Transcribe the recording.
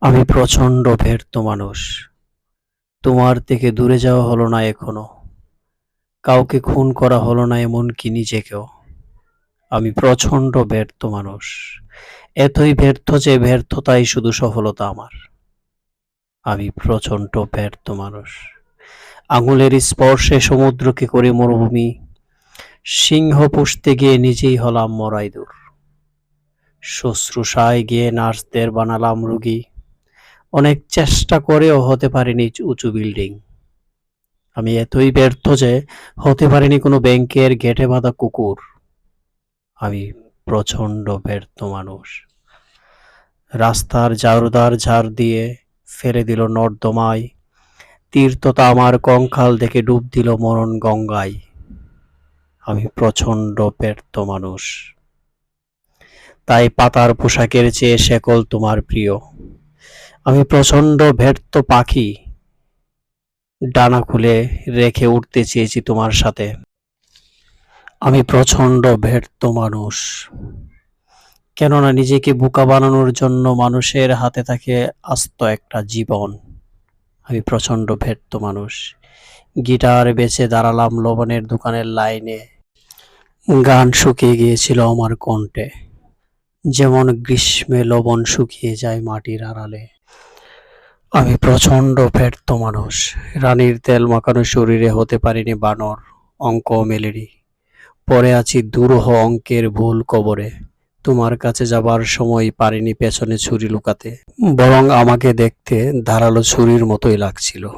আমি প্রচণ্ড ব্যর্থ মানুষ। তোমার থেকে দূরে যাওয়া হলো না এখনও। কাউকে খুন করা হলো না এমনকি নিজেকেও। আমি প্রচণ্ড ব্যর্থ মানুষ। এতই ব্যর্থ যে ব্যর্থতাই শুধু সফলতা আমার। আমি প্রচণ্ড ব্যর্থ মানুষ। আঙুলের স্পর্শে সমুদ্রকে করে মরুভূমি। সিংহ পুষতে গিয়ে নিজেই হলাম মরাইদুর শুশ্রূষায় গিয়ে নার্সদের বানালাম রুগী। অনেক চেষ্টা করেও হতে পারিনি উঁচু বিল্ডিং। আমি এতই ব্যর্থ যে হতে পারিনি কোনো ব্যাংকের গেটে বাঁধা কুকুর। আমি প্রচণ্ড ব্যর্থ মানুষ। রাস্তার জারুদার ঝাড় দিয়ে ফেলে দিল নর্দমায়। তীর্থতা আমার কঙ্কাল দেখে ডুব দিল মরণ গঙ্গায়। আমি প্রচণ্ড ব্যর্থ মানুষ। তাই পাতার পোশাকের চেয়ে শেকল তোমার প্রিয়। আমি প্রচণ্ড ব্যর্থ পাখি। ডানা খুলে রেখে উঠতে চেয়েছি তোমার সাথে। আমি প্রচণ্ড ব্যর্থ মানুষ। কেননা নিজেকে বোকা বানানোর জন্য মানুষের হাতে থাকে আস্ত একটা জীবন। আমি প্রচণ্ড ব্যর্থ মানুষ। গিটার বেচে দাঁড়ালাম লবণের দোকানের লাইনে। গান শুকিয়ে গিয়েছিল আমার কণ্ঠে। যেমন গ্রীষ্মে লবণ শুকিয়ে যায় মাটির আড়ালে। আমি প্রচণ্ড ব্যর্থ মানুষ। রানীর তেল মাখানো শরীরে হতে পারিনি বানর, অঙ্ক মেলেরি পরে আছি দুরূহ অঙ্কের ভুল কবরে। তোমার কাছে যাবার সময় পারিনি পেছনে ছুরি লুকাতে। বরং আমাকে দেখতে ধারালো ছুরির মতোই লাগছিল।